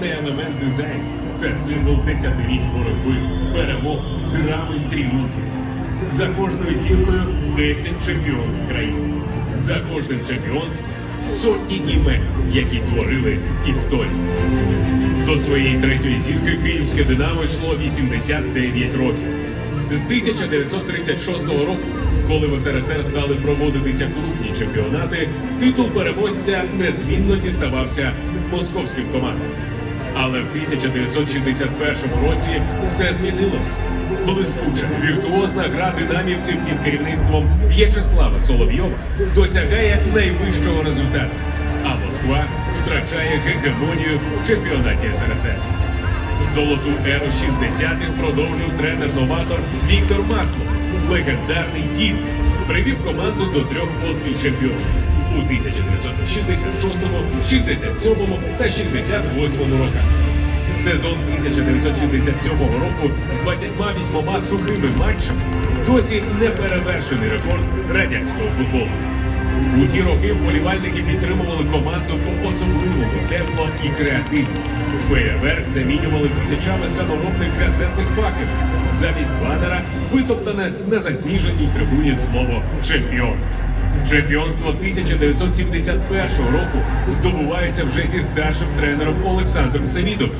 не елемент дизайну. Це символ десятиріч боротьби, перемог, драми й тріумфів. За кожною зіркою 10 чемпіонств країни. За кожним чемпіонством сотні імен, які творили історію. До своєї третьої зірки київське Динамо йшло 89 років. З 1936 року, коли в СРСР стали проводитися клубні чемпіонати, титул переможця незмінно діставався московським командам. Але в 1961 році все змінилось. Блискуча, віртуозна гра динамівців під керівництвом В'ячеслава Соловйова досягає найвищого результату. А Москва втрачає гегемонію в чемпіонаті СРСР. Золоту еру 60-х продовжив тренер-новатор Віктор Маслов. Легендарний дід привів команду до трьох поспіль чемпіонств у 1966, 67 та 68 роках. Сезон 1967 року з 28 сухими матчами досі не перевершений рекорд радянського футболу. У ті роки вболівальники підтримували команду по особливому тепло і креативно. Феєрверк замінювали тисячами саморобних газетних факелів. Замість банера витоптане на засніженій трибуні слово чемпіон. Чемпіонство 1971 року здобувається вже зі старшим тренером Олександром Савідовим.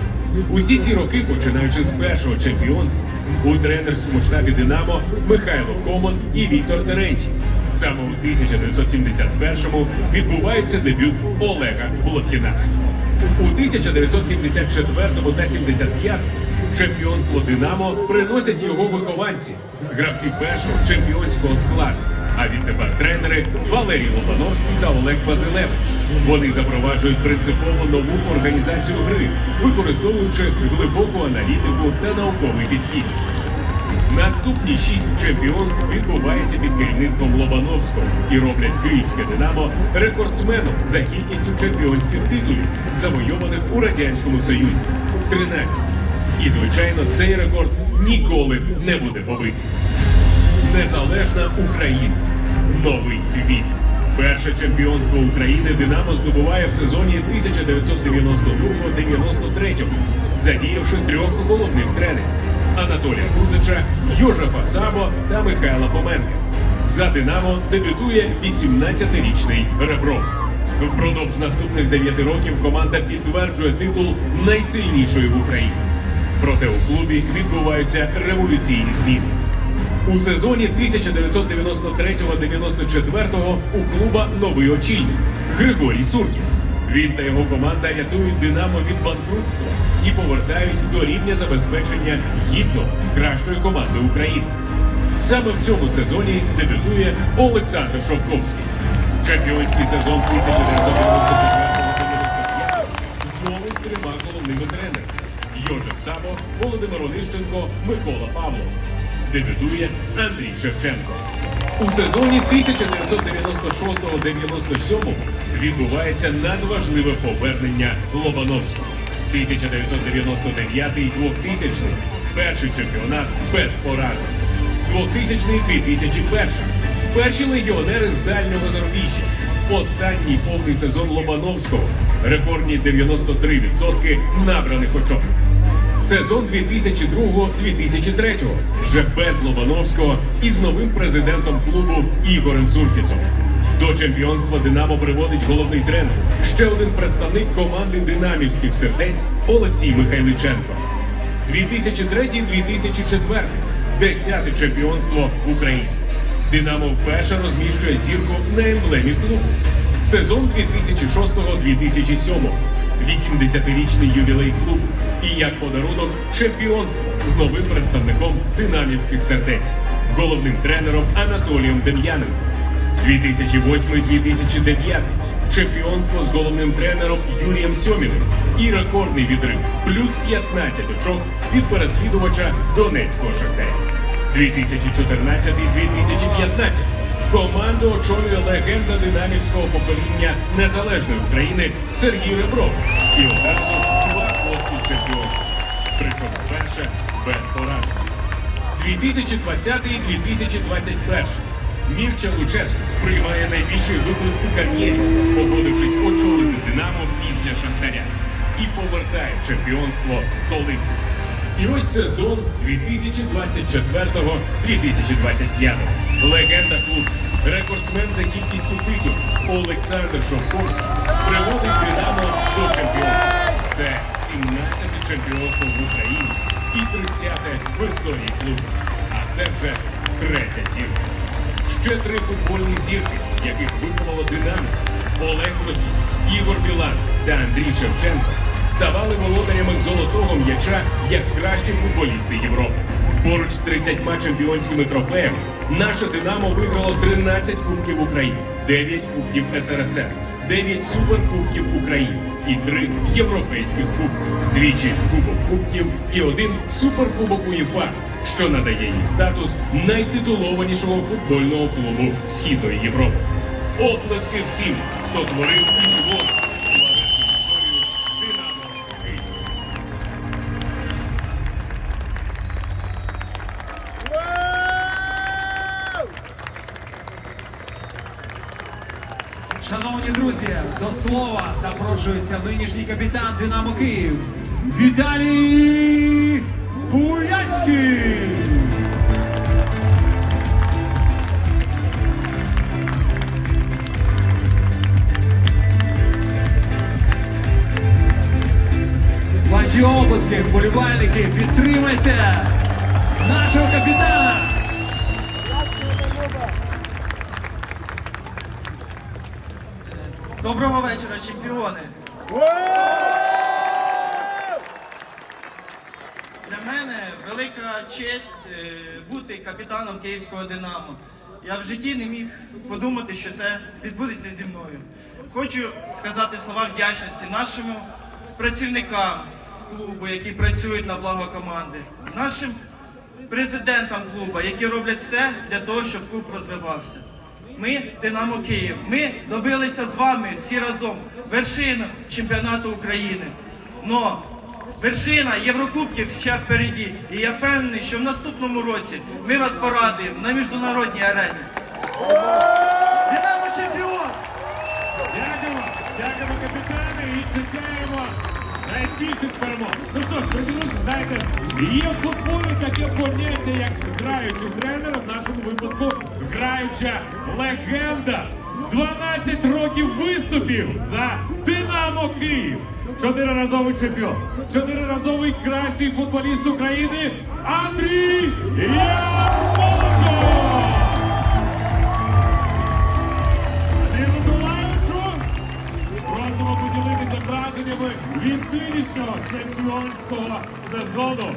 Усі ці роки, починаючи з першого чемпіонства, у тренерському штабі Динамо Михайло Комон і Віктор Терентій. Саме у 1971-му відбувається дебют Олега Блохіна. У 1974 та 75 чемпіонство Динамо приносять його вихованці, гравці першого чемпіонського складу. А відтепер тренери Валерій Лобановський та Олег Базилевич. Вони запроваджують принципово нову організацію гри, використовуючи глибоку аналітику та науковий підхід. Наступні шість чемпіонств відбуваються під керівництвом Лобановського і роблять київське Динамо рекордсменом за кількістю чемпіонських титулів, завойованих у радянському союзі 13. І звичайно, цей рекорд ніколи не буде побитий. Незалежна Україна. Новий вік. Перше чемпіонство України Динамо здобуває в сезоні 1992-93, задіявши трьох головних тренерів Анатолія Кузича, Йожефа Сабо та Михайла Фоменка. За Динамо дебютує 18-річний Ребров. Впродовж наступних 9 років команда підтверджує титул найсильнішої в Україні. Проте у клубі відбуваються революційні зміни. У сезоні 1993-94 у клуба новий очільник Григорій Суркіс. Він та його команда рятують Динамо від банкрутства і повертають до рівня забезпечення гідно кращої команди України. Саме в цьому сезоні дебютує Олександр Шовковський. Чемпіонський сезон 1994-95 знову з трьома головними тренерами. Йожеф Сабо, Володимир Онищенко, Микола Павлов. Дебютує Андрій Шевченко. У сезоні 1996-97 відбувається надважливе повернення Лобановського. 1999 2000 перший чемпіонат без поразок. 2000-2001 перші легіонери з дальнього зарубіжжя. Останній повний сезон Лобановського. Рекордні 93% набраних очок. Сезон 2002-2003 вже без Лобановського і з новим президентом клубу Ігорем Суркісом. До чемпіонства Динамо приводить головний тренер, ще один представник команди динамівських сердець Олексій Михайличенко. 2003-2004 десяте чемпіонство в Україні. Динамо вперше розміщує зірку на емблемі клубу. Сезон 2006-2007. 80-річний ювілей клубу. І як подарунок чемпіонство з новим представником динамівських сердець, головним тренером Анатолієм Дем'яненко. 2008-2009. Чемпіонство з головним тренером Юрієм Сьоміним і рекордний відрив плюс 15 очок від переслідувача Донецького Шахтаря. 2014-2015. Команду очолює легенда динамівського покоління незалежної України Сергій Ребров. І одразу два. Причому перше без поразок. 2020-2021. Мірча Луческу приймає найбільший виклик у кар'єрі, погодившись очолити Динамо після Шахтаря. і повертає чемпіонство в столицю. І ось сезон 2024-2025. Легенда клубу, рекордсмен за кількістю титулів Олександр Шовковський приводить Динамо до чемпіонства. Це 17 чемпіонство в Україні і 30-те в історії клубу. А це вже третя зірка. Ще три футбольні зірки, яких виховало Динамо, Олег Лодій, Ігор Білан та Андрій Шевченко, ставали володарями золотого м'яча як кращі футболісти Європи. Поруч з 30 чемпіонськими трофеями наше Динамо виграло 13 кубків України, 9 кубків СРСР, 9 суперкубків України і три європейських кубки, двічі кубок кубків і один суперкубок УЄФА, що надає їй статус найтитулованішого футбольного клубу Східної Європи. Оплески всім, хто творив і творить Шановні друзі, до слова запрошується нинішній капітан Динамо Київ Віталій Буяльський. Ваші обласки, вболівальники, підтримайте нашого капітана. Чемпіони! Для мене велика честь е, бути капітаном київського Динамо. Я в житті не міг подумати, що це відбудеться зі мною. Хочу сказати слова вдячності нашим працівникам клубу, які працюють на благо команди, нашим президентам клубу, які роблять все для того, щоб клуб розвивався. Ми Динамо Київ. Ми добилися з вами всі разом вершину чемпіонату України. Но вершина Єврокубків ще впереді. І я впевнений, що в наступному році ми вас порадуємо на міжнародній арені. Динамо чемпіон! Дякуємо, дякуємо, капітане, і чекаємо найбільших перемог. Ну що ж, друзі, знаєте, є в футболі таке поняття, як граючий тренер, в нашому випадку граюча легенда. 12 років виступів за Динамо Київ. Чотириразовий чемпіон, чотириразовий кращий футболіст України Андрій Ярмолчо! Враженнями від нинішнього чемпіонського сезону.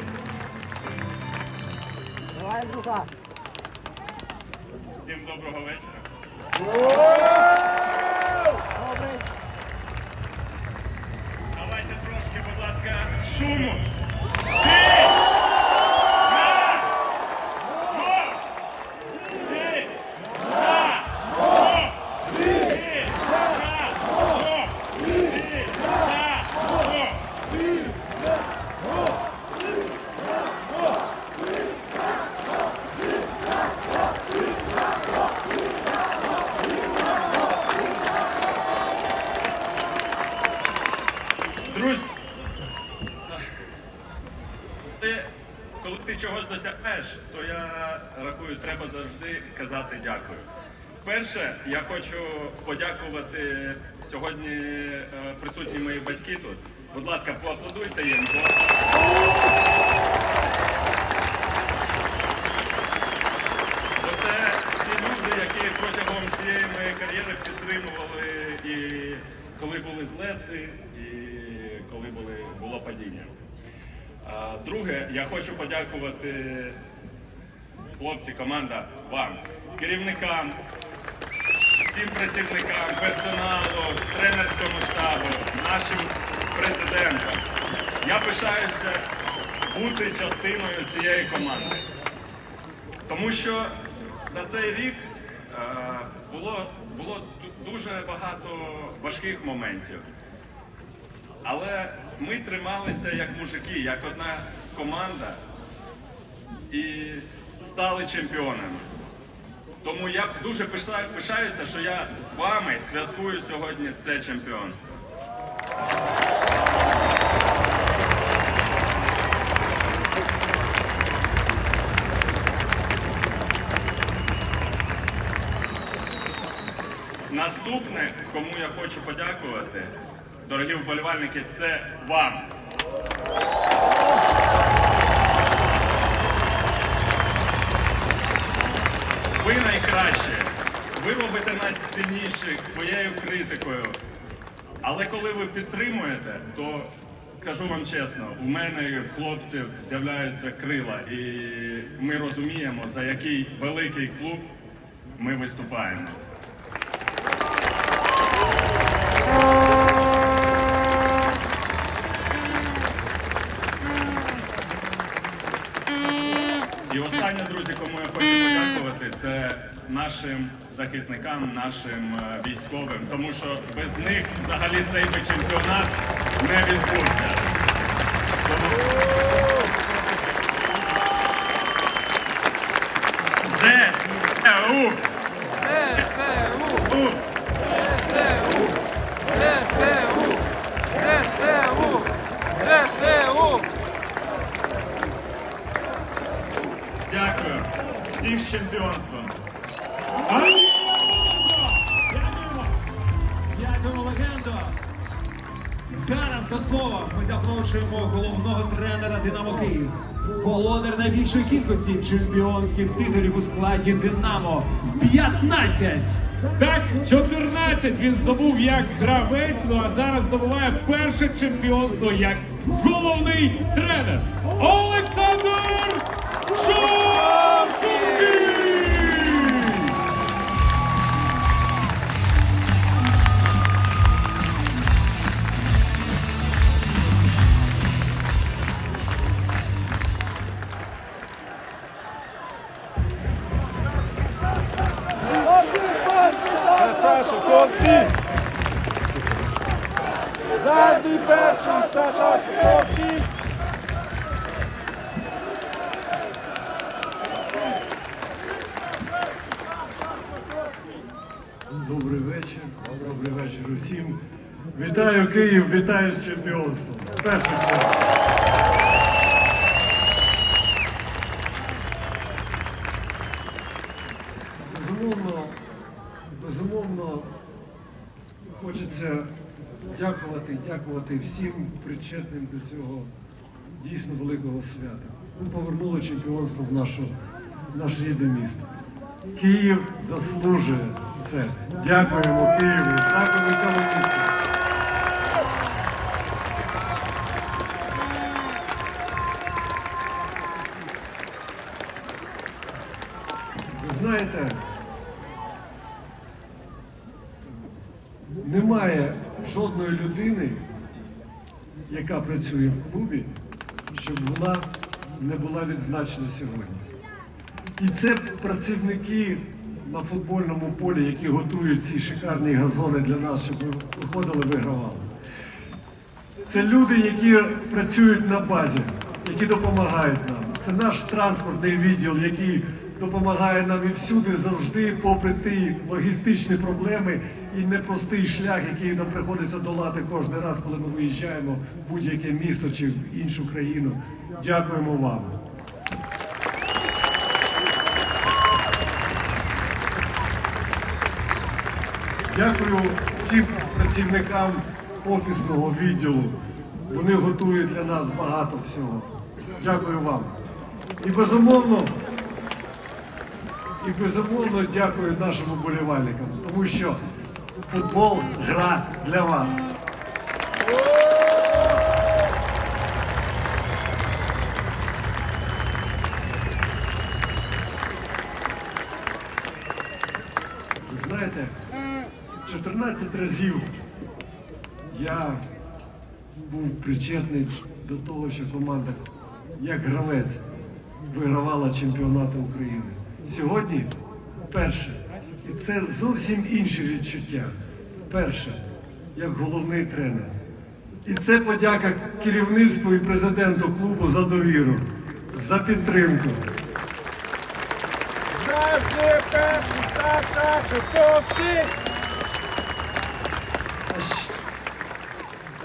Всім доброго вечора. Давайте трошки, будь ласка, шуму. Ти! На! Го! Ти! На! Го! Ти! На! Го! Ти! На! Го! Друзі, ти, коли ти чогось досягнеш, то я рахую, треба завжди казати дякую. Перше, я хочу подякувати сьогодні е, присутні мої батьки тут. Будь ласка, поаплодуйте їм. бо Бо це ті люди, які протягом всієї моєї кар'єри підтримували і коли були злети, і коли були, було падіння. Друге, я хочу подякувати хлопці, команда вам, керівникам, всім працівникам, персоналу, тренерському штабу, нашим президентам. Я пишаюся бути частиною цієї команди. Тому що за цей рік було, було дуже багато важких моментів. Але ми трималися як мужики, як одна команда і стали чемпіонами. Тому я дуже пишаюся, що я з вами святкую сьогодні це чемпіонство. Наступне, кому я хочу подякувати дорогі вболівальники, це вам. Ви найкраще. Ви робите нас сильніших своєю критикою. Але коли ви підтримуєте, то скажу вам чесно, у мене і в хлопців з'являються крила, і ми розуміємо, за який великий клуб ми виступаємо. Останнє, друзі, кому я хочу подякувати, це нашим захисникам, нашим е, військовим, тому що без них взагалі цей би чемпіонат не відбувся. ЗСУ! ЗСУ! ЗСУ! ЗСУ! ЗСУ! Всіх з чемпіонством! Дякуємо, легендо! Зараз до слова ми запрошуємо головного тренера Динамо Київ. Володар найбільшої кількості чемпіонських титулів у складі Динамо 15! Так, 14 він здобув як гравець, ну а зараз здобуває перше чемпіонство як головний тренер Олександр Шовковський! Задній перший Саша Шковський. Добрий вечір, добрий вечір усім. Вітаю Київ, вітаю з чемпіонством. Перший свято. Безумовно, безумовно, хочеться дякувати, дякувати всім причетним до цього дійсно великого свята. Ми повернули чемпіонство в наше, в наше рідне місто. Київ заслужує це. Дякуємо Києву, дякуємо цьому місту. Працює в клубі, щоб вона не була відзначена сьогодні. І це працівники на футбольному полі, які готують ці шикарні газони для нас, щоб ми виходили, вигравали. Це люди, які працюють на базі, які допомагають нам. Це наш транспортний відділ, який допомагає нам і всюди завжди, попри ті логістичні проблеми і непростий шлях, який нам приходиться долати кожен раз, коли ми виїжджаємо в будь-яке місто чи в іншу країну. Дякуємо вам. Дякую всім працівникам офісного відділу. Вони готують для нас багато всього. Дякую вам. І безумовно, і безумовно дякую нашим уболівальникам, тому що футбол гра для вас. Знаєте, 14 разів я був причетний до того, що команда як гравець вигравала чемпіонати України. Сьогодні перше. І це зовсім інше відчуття. Перше, як головний тренер. І це подяка керівництву і президенту клубу за довіру, за підтримку. Завжди перший Саша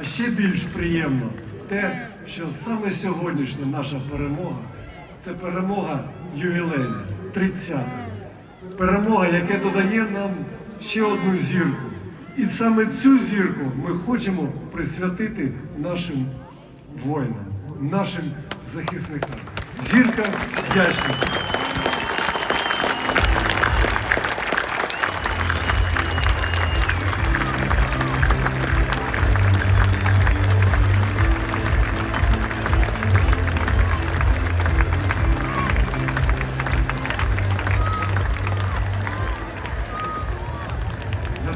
А ще більш приємно те, що саме сьогоднішня наша перемога це перемога ювілейна, 30-та. Перемога, яка додає нам ще одну зірку І саме цю зірку ми хочемо присвятити нашим воїнам, нашим захисникам. Зірка вдячності.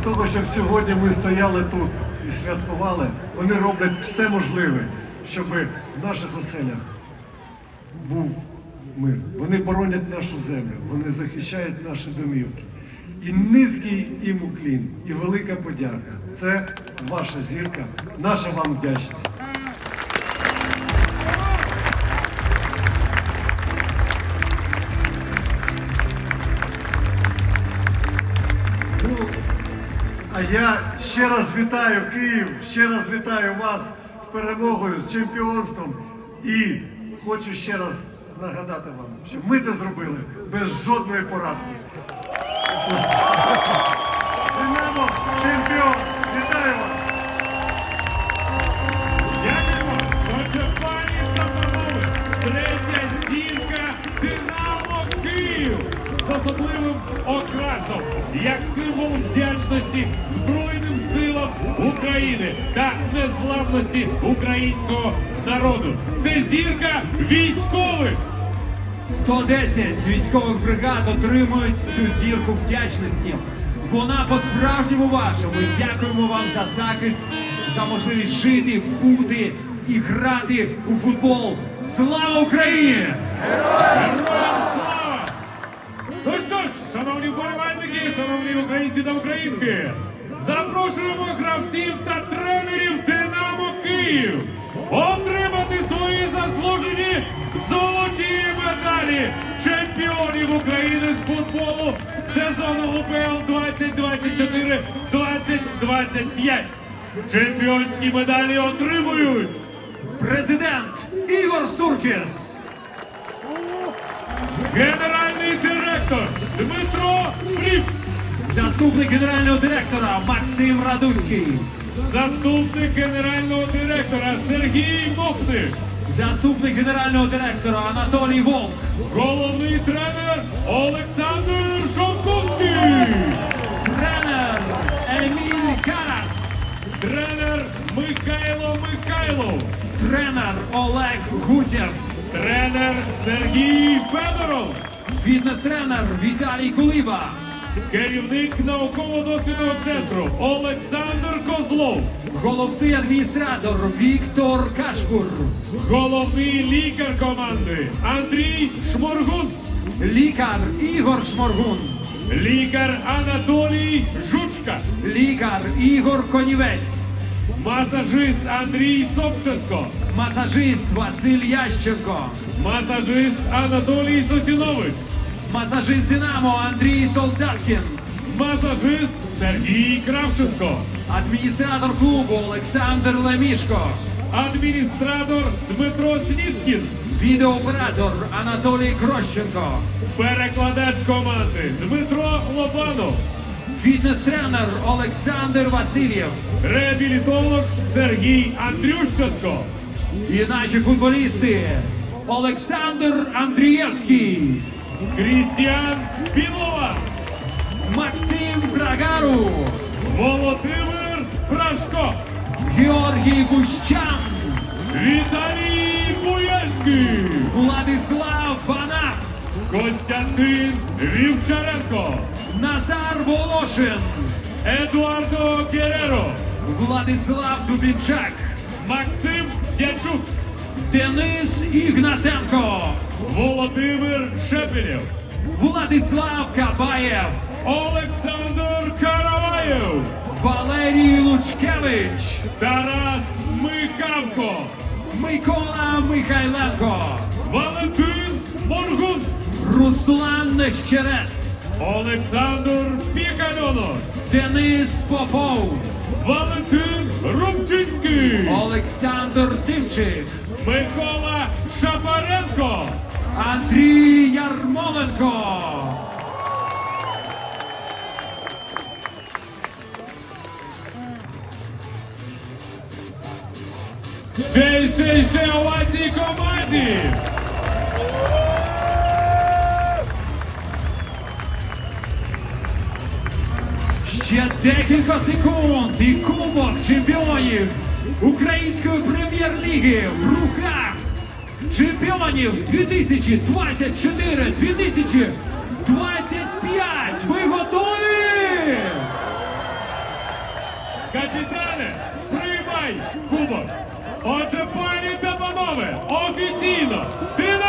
Того, щоб сьогодні ми стояли тут і святкували, вони роблять все можливе, щоб в наших оселях був мир. Вони боронять нашу землю, вони захищають наші домівки. І низький їм уклін, і велика подяка. Це ваша зірка, наша вам вдячність. Я ще раз вітаю Київ, ще раз вітаю вас з перемогою, з чемпіонством. І хочу ще раз нагадати вам, що ми це зробили без жодної поразки. Динамо, чемпіон! Вітаю вас! Особливим окрасом, як символ вдячності Збройним силам України та незламності українського народу. Це зірка військових. 110 військових бригад отримують цю зірку вдячності. Вона по-справжньому ваша. Ми дякуємо вам за захист, за можливість жити, бути і грати у футбол. Слава Україні! Героям слава! Шановні вболівальники, шановні українці та українки, запрошуємо гравців та тренерів Динамо Київ отримати свої заслужені золоті медалі чемпіонів України з футболу сезону УПЛ 2024-2025. Чемпіонські медалі отримують Президент Ігор Суркіс! Генеральний директор Дмитро Брів. Заступник генерального директора Максим Радуцький. Заступник генерального директора Сергій Мохник, Заступник генерального директора Анатолій Волк. головний тренер Олександр Шовковський, Тренер Еміль Карас. тренер Михайло Михайлов, Тренер Олег Гусєв. Тренер Сергій Федоров, Фітнес-тренер Віталій Кулиба. керівник науково-дослідного центру Олександр Козлов, Головний адміністратор Віктор Кашпур. головний лікар команди Андрій Шморгун, Лікар Ігор Шморгун. лікар Анатолій Жучка, Лікар Ігор Конівець. Масажист Андрій Собченко. Масажист Василь Ященко. Масажист Анатолій Сосінович, Масажист Динамо Андрій Солдаткін. масажист Сергій Кравченко, Адміністратор клубу Олександр Лемішко. адміністратор Дмитро Сніткін, Відеооператор Анатолій Крощенко. перекладач команди Дмитро Лобанов, Фітнес-тренер Олександр Васильєв. реабілітолог Сергій Андрющенко, І наші футболісти Олександр Андрієвський, Крістіан Білова, Максим Брагару, Володимир Брашко, Георгій Бущан, Віталій Буяльський, Владислав Фанат, Костянтин Вівчаренко, Назар Волошин, Едуардо Гереро, Владислав Дубінчак, Максим Дячук, Денис Ігнатенко, Володимир Шепелєв, Владислав Кабаєв, Олександр Караваєв, Валерій Лучкевич, Тарас Михавко, Микола Михайленко, Валентин Моргун, Руслан Нещерет, Олександр Піканонов, Денис Попов, Валентин Рубчинський, Олександр Тимчик, Микола Шапаренко, Андрій Ярмоленко. Здесь, ще, ще овації команді. Ще декілька секунд і кубок чемпіонів Української прем'єр-ліги в руках чемпіонів 2024-2025. Ви готові? Капітане, приймай кубок! Отже, пані та панове, офіційно Динамо